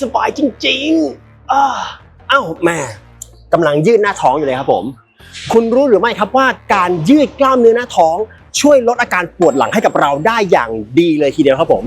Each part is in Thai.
สบายจริงๆอ้าอ้าวแม่กำลังยืดหน้าท้องอยู่เลยครับผม คุณรู้หรือไม่ครับว่าการยืดกล้ามเนื้อหน้าท้อง ช่วยลดอาการปวดหลังให้กับเราได้อย่างดีเลยทีเดียวครับผม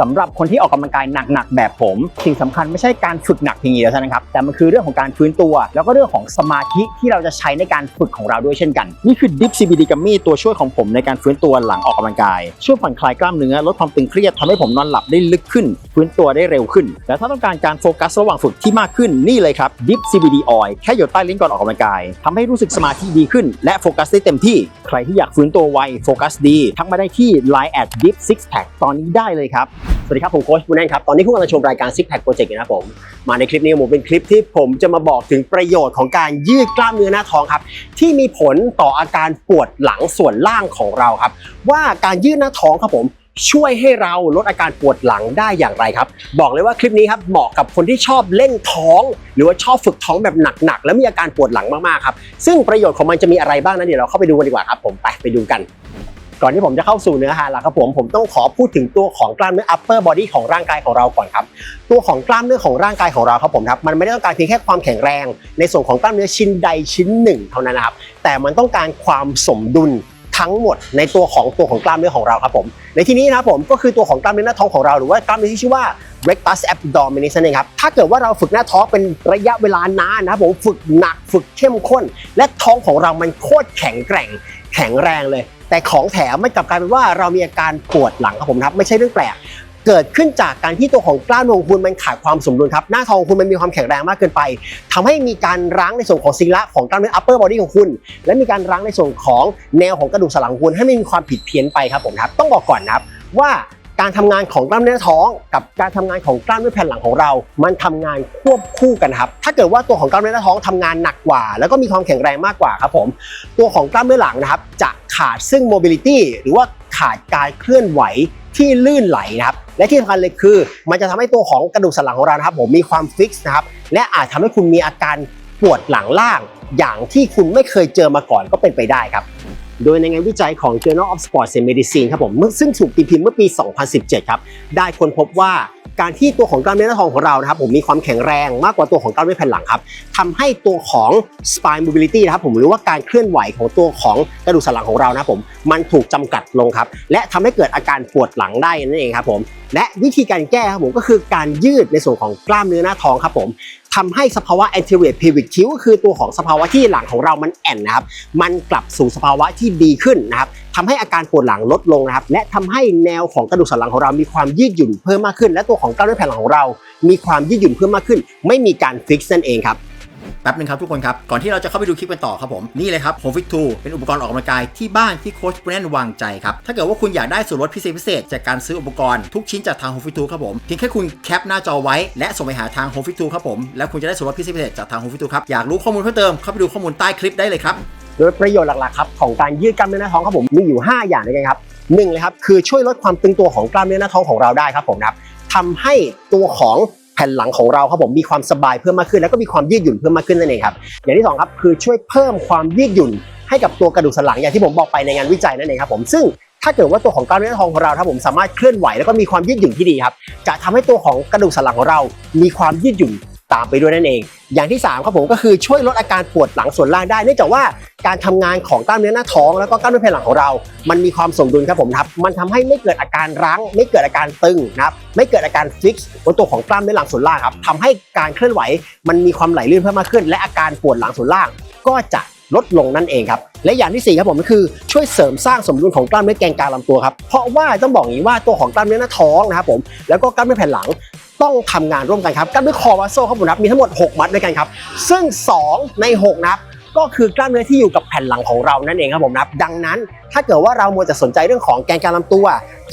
สำหรับคนที่ออกกำลังกายหนักๆแบบผม สิ่งสำคัญไม่ใช่การฝึกหนักเพียงอย่างเดียวเท่านั้นครับแต่มันคือเรื่องของการฟื้นตัว แล้วก็เรื่องของสมาธิที่เราจะใช้ในการฝึกของเราด้วยเช่นกัน นี่คือ Dip CBD Gummy ตัวช่วยของผมในการฟื้นตัวหลังออกกำลังกายช่วยผ่อนคลายกล้ามเนื้อลดความตึงเครียดทำให้ผมนอนหลับได้ลึกขึ้น ฟื้นตัวได้เร็วขึ้น และถ้าต้องการการโฟกัสระหว่างฝึกที่มากขึ้นนี่เลยครับ Dip CBD Oil แค่หยดใต้ลิ้นก่อนออกกำลังกายทำให้รู้สึกสมาธิดีขึ้น และโฟกัสได้เต็มที่ ใครที่อยากฟื้นตัวไวโฟกัสดีทักมาได้ที่ Line at Dip Six Pack ตอนนี้ได้เลยครับ สวัสดีครับ ผมโค้ชบุญแน่นครับ ตอนนี้คุณกำลังชมรายการ Six Pack Project นะครับผม มาในคลิปนี้ผมเป็นคลิปที่ผมจะมาบอกถึงประโยชน์ของการยืดกล้ามเนื้อหน้าท้องครับ ที่มีผลต่ออาการปวดหลังส่วนล่างของเราครับ ว่าการยืดหน้าท้องครับผมช่วยให้เราลดอาการปวดหลังได้อย่างไรครับ บอกเลยว่าคลิปนี้ครับเหมาะกับคนที่ชอบเล่นท้อง หรือว่าชอบฝึกท้องแบบหนักๆแล้วมีอาการปวดหลังมากๆครับซึ่งประโยชน์ของมันจะมีอะไรบ้างนั้นเดี๋ยวเราเข้าไปดูกันดีกว่าครับผมไปไปดูกัน ก่อนที่ผมจะเข้าสู่เนื้อหาแล้วครับผมผมต้องขอพูดถึงตัวของกล้ามเนื้อ upper body ของร่างกายของเราก่อนครับตัวของกล้ามเนื้อของร่างกายของเราครับผมครับมันไม่ได้ต้องการเพียงแค่ความแข็งแรง ในส่วนของกล้ามเนื้อชิ้นใดชิ้นหนึ่งเท่านั้นนะครับแต่มันต้องการความสมดุลทั้งหมดในตัวของตัวของกล้ามเนื้อของเราครับผมในที่นี้นะครับผมก็คือตัวของกล้ามเนื้อหน้าท้องของเราหรือว่ากล้ามเนื้อที่ชื่อว่า rectus abdominis นั่นเองครับถ้าเกิดว่าเราฝึกหน้าท้องเป็นระยะเวลานานนะครับผมฝึกหนักฝึกเข้มข้น และท้องของเรามันโคตรแข็งแกร่ง แข็งแรงเลย แต่ของแถมไม่กลับกลายเป็นว่าเรามีอาการปวดหลังครับผมครับไม่ใช่เรื่องแปลกเกิดขึ้นจากการที่ตัวของกล้ามเนื้อของคุณมันขาดความสมดุลครับหน้าท้องคุณมันมีความแข็งแรงมากเกินไปทำให้มีการรั้งในส่วนของศิละของกล้ามเนื้อ upper body ของคุณ และมีการรั้งในส่วนของแนวของกระดูกสันหลังของคุณให้ไม่มีความผิดเพี้ยนไปครับผมครับต้องบอกก่อนนะครับว่า การทำงานของกล้ามเนื้อท้อง กับการทำงานของกล้ามเนื้อแผ่นหลังของเรา มันทำงานควบคู่กันครับ ถ้าเกิดว่าตัวของกล้ามเนื้อท้องทำงานหนักกว่า แล้วก็มีความแข็งแรงมากกว่าครับผม ตัวของกล้ามเนื้อหลังนะครับ จะขาดซึ่ง mobility หรือว่าขาดการเคลื่อนไหวที่ลื่นไหลนะครับ และที่สำคัญเลยคือ มันจะทำให้ตัวของกระดูกสันหลังของเรานะครับผมมีความฟิกซ์นะครับ และอาจทำให้คุณมีอาการปวดหลังล่าง อย่างที่คุณไม่เคยเจอมาก่อนก็เป็นไปได้ครับ โดยในงานวิจัยของ Journal of Sports and Medicine ครับผมซึ่งถูกตีพิมพ์เมื่อปี 2017 ครับ ได้ค้นพบว่าการที่ตัวของกล้ามเนื้อหน้าท้องของเรานะครับผมมีความแข็งแรงมากกว่าตัวของกล้ามเนื้อแผ่นหลังครับทำให้ตัวของ spine mobility นะครับผมหรือว่าการเคลื่อนไหวของตัวของกระดูกสันหลังของเรานะครับผมมันถูกจำกัดลงครับ และทำให้เกิดอาการปวดหลังได้นั่นเองครับผมและวิธีการแก้ครับผมก็คือการยืดในส่วนของกล้ามเนื้อหน้าท้องครับผม ทำให้สภาวะ anterior pelvic tilt ก็คือตัวของสภาวะที่หลังของเรามันแอนนะครับ มันกลับสู่สภาวะที่ดีขึ้นนะครับทำให้อาการปวดหลังลดลงนะครับ และทำให้แนวของกระดูกสันหลังของเรามีความยืดหยุ่นเพิ่มมากขึ้น และตัวของกล้ามเนื้อแผ่นหลังของเรา มีความยืดหยุ่นเพิ่มมากขึ้น ไม่มีการฟิกซ์นั่นเองครับ ป๊บนึงครับทุกคนครับ ก่อนที่เราจะเข้าไปดูคลิปกันต่อครับผมนี่เลยครับ Home Fit 2เป็นอุปกรณ์ออกกำลังกายที่บ้านที่โค้ชแบรนด์วางใจครับ ถ้าเกิดว่าคุณอยากได้ส่วนลดพิเศษพิเศษจากการซื้ออุปกรณ์ทุกชิ้นจากทาง Home Fit 2ครับผมเพียงแค่คุณแคปหน้าจอไว้และส่งไปหาทาง Home Fit 2ครับผมแล้วคุณจะได้ส่วนลดพิเศษพิเศษจากทาง Home Fit 2ครับอยากรู้ข้อมูลเพิ่มเติมเข้าไปดูข้อมูลใต้คลิปได้เลยครับโดยประโยชน์หลักๆครับของการยืดกล้ามเนื้อหน้าท้องครับผมมีอยู่ 5 อย่างด้วยกันครับหนึ่งเลยครับคือช่วยลดความตึงตัวของกล้ามเนื้อหน้าท้องของเราได้ครับผมนะครับทำให้ตัวของ แผ่นหลังของเราครับผมมีความสบายเพิ่มมากขึ้น แล้วก็มีความยืดหยุ่นเพิ่มมากขึ้นนั่นเองครับอย่างที่สองครับคือช่วยเพิ่มความยืดหยุ่นให้กับตัวกระดูกสันหลังอย่างที่ผมบอกไปในงานวิจัยนั่นเองครับผมซึ่งถ้าเกิดว่าตัวของกล้ามเนื้อทองของเราครับผมสามารถเคลื่อนไหวแล้วก็มีความยืดหยุ่นที่ดีครับจะทำให้ตัวของกระดูกสันหลังของเรา มีความยืดหยุ่นามไปด้วยนั่นเอง อย่างที่ 3 ครับผมก็คือช่วยลดอาการปวดหลังส่วนล่างได้เนื่องจากว่าการทำงานของกล้ามเนื้อหน้าท้องแล้วก็กล้ามเนื้อแผ่นหลังของเรา มันมีความสมดุลครับผมครับมันทำให้ไม่เกิดอาการรั้ง ไม่เกิดอาการตึงนะครับไม่เกิดอาการฟิกซ์บนตัวของกล้ามเนื้อหลังส่วนล่างครับทำให้การเคลื่อนไหว มันมีความไหลลื่นเพิ่มมากขึ้น และอาการปวดหลังส่วนล่าง ก็จะลดลงนั่นเองครับ และอย่างที่สี่ครับผมก็คือช่วยเสริมสร้างสมดุลของกล้ามเนื้อแกนกลางลำตัวครับ เพราะว่าต้องบอกอย่างนี้ว่าตัวของกล้ามเนื้อหน้าท้องนะครับผม แล้วก็กล้ามเนื้อแผ่นหลัง ต้องทำงานร่วมกันครับกล้ามเนื้อคอวัสโซครับผมนะครับมีทั้งหมด 6 มัดด้วยกันครับ ซึ่ง 2 ใน 6 นะครับก็คือกล้ามเนื้อที่อยู่กับแผ่นหลังของเรานั่นเองครับผมนะครับดังนั้นถ้าเกิดว่าเรามัวแต่สนใจเรื่องของแกนกลางลำตัว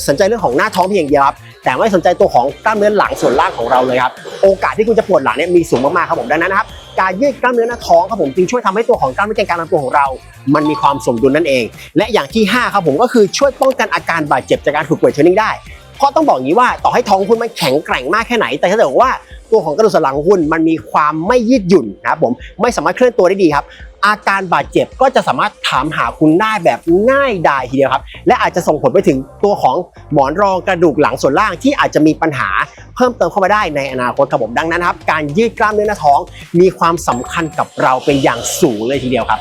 สนใจเรื่องของหน้าท้องเพียงอย่างเดียวครับแต่ไม่สนใจตัวของกล้ามเนื้อหลังส่วนล่างของเราเลยครับโอกาสที่คุณจะปวดหลังเนี่ยมีสูงมากๆครับผมดังนั้นนะครับการยืดกล้ามเนื้อหน้าท้องครับผมจึงช่วยทำให้ตัวของกล้ามเนื้อแกนกลางลำตัวของเรา มันมีความสมดุลนั่นเอง และอย่างที่ห้าครับผมก็คือช่วยป้องกันอาการบาดเจ็บจากการฝึกเวทเทรนนิ่งได้ เพราะต้องบอกอย่างนี้ว่าต่อให้ท้องคุณมันแข็งแกร่งมากแค่ไหน แต่ถ้าเกิดว่าตัวของกระดูกสันหลังคุณมันมีความไม่ยืดหยุ่นนะครับผมไม่สามารถเคลื่อนตัวได้ดีครับ อาการบาดเจ็บก็จะสามารถถามหาคุณได้แบบง่ายดายทีเดียวครับ และอาจจะส่งผลไปถึงตัวของหมอนรองกระดูกหลังส่วนล่างที่อาจจะมีปัญหาเพิ่มเติมเข้ามาได้ในอนาคตครับผมดังนั้นครับการยืดกล้ามเนื้อหน้าท้อง มีความสำคัญกับเราเป็นอย่างสูงเลยทีเดียวครับ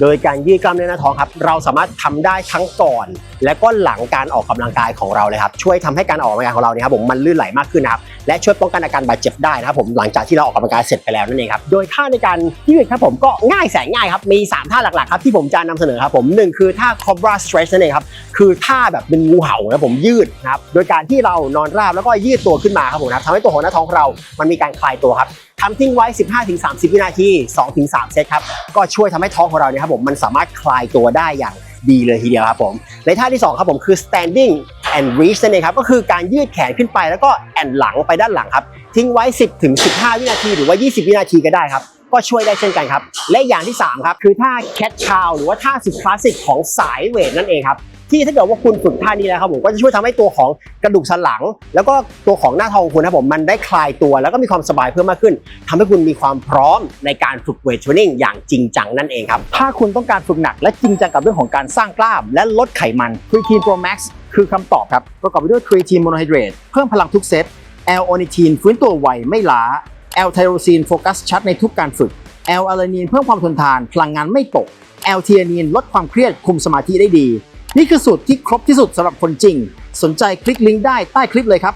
โดยการยืดกล้ามเนื้อหน้าท้องครับ เราสามารถทำได้ทั้งก่อน และก็หลังการออกกำลังกายของเราเลยครับ ช่วยทำให้การออกกำลังกายของเราเนี่ยครับผมมันลื่นไหลมากขึ้นนะครับ และช่วยป้องกันอาการบาดเจ็บได้นะครับผมหลังจากที่เราออกกำลังกายเสร็จไปแล้วนั่นเองครับ โดยท่าในการยืดครับผมก็ง่ายแสนง่ายครับ มี 3 ท่าหลักๆครับที่ผมจะนำเสนอครับผมหนึ่งคือท่า cobra stretch นั่นเองครับ คือท่าแบบเป็นงูเห่านะผมยืดนะครับ โดยการที่เรานอนราบแล้วก็ยืดตัวขึ้นมาครับผมนะทำให้ตัวของหน้าท้องเรา มันมีการคลายตัวครับ ทำทิ้งไว้ 15-30 วินาที 2-3 เซตครับ ก็ช่วยทำให้ท้องของเราเนี่ยครับผมมันสามารถคลายตัวได้อย่างดีเลยทีเดียวครับผมในท่าที่ 2 ครับผมคือ standing and reach นั่นเองครับก็คือการยืดแขนขึ้นไปแล้วก็แอนหลังไปด้านหลังครับ ทิ้งไว้ 10ถึง15 วินาทีหรือว่า 20 วินาทีก็ได้ครับก็ช่วยได้เช่นกันครับ และอย่างที่ 3 ครับ คือท่า cat cow หรือว่าท่าสุดคลาสสิกของสายเวทนั่นเองครับ ที่ถ้าเกิดว่าคุณฝึกท่านี้แล้วครับผมก็จะช่วยทำให้ตัวของกระดูกสันหลัง แล้วก็ตัวของหน้าท้องของคุณครับผมมันได้คลายตัว แล้วก็มีความสบายเพิ่มมากขึ้นทำให้คุณมีความพร้อมในการฝึกเวทเทรนนิ่งอย่างจริงจังนั่นเองครับถ้าคุณต้องการฝึกหนักและจริงจังกับเรื่องของการสร้างกล้าม และลดไขมัน Creatine Pro Max คือคำตอบครับประกอบไปด้วย Creatine Monohydrate เพิ่มพลังทุกเซต L-Ornithine ฟื้นตัวไวไม่ล้า L-Tyrosine โฟกัสชัดในทุกการฝึก L-Alanine เพิ่มความทนทานพลังงานไม่ตก L-Theanine ลดความเครียดคุมสมาธิได้ดี นี่คือสูตรที่ครบที่สุดสำหรับคนจริง สนใจคลิกลิงก์ได้ใต้คลิปเลยครับ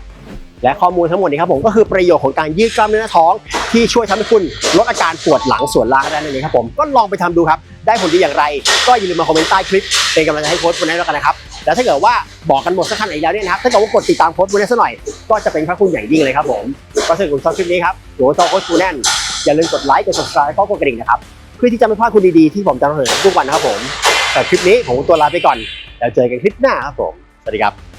และข้อมูลทั้งหมดนี้ครับผมก็คือประโยชน์ของการยืดกล้ามเนื้อท้อง ที่ช่วยทำให้คุณลดอาการปวดหลังส่วนล่างได้นั่นเองครับผมก็ลองไปทำดูครับ ได้ผลดีอย่างไร ก็อย่าลืมมาคอมเมนต์ใต้คลิปเป็นกำลังใจให้โค้ชคนนั้นแล้วกันนะครับแล้วถ้าเกิดว่าบอกกันหมดสักขนาดนี้แล้วเนี่ยนะครับถ้าเกิดว่ากดติดตามโค้ชคนนั้นสักหน่อยก็จะเป็นพระคุณอย่างยิ่งเลยครับผมก็ถ้าเกิดคุณชอบคลิปนี้ครับหรือว่าชอบโค้ชคนนั้นอย่าลืมกดไลค์กด subscribe แล้วก็กดกระดิ่งนะครับเพื่อที่จะไม่พลาดคุณดีๆที่ผมจะนำเสนอทุกวันนะครับผมแต่คลิปนี้ผมตัวลาไปก่อน แล้วเจอกันคลิปหน้าครับผม สวัสดีครับ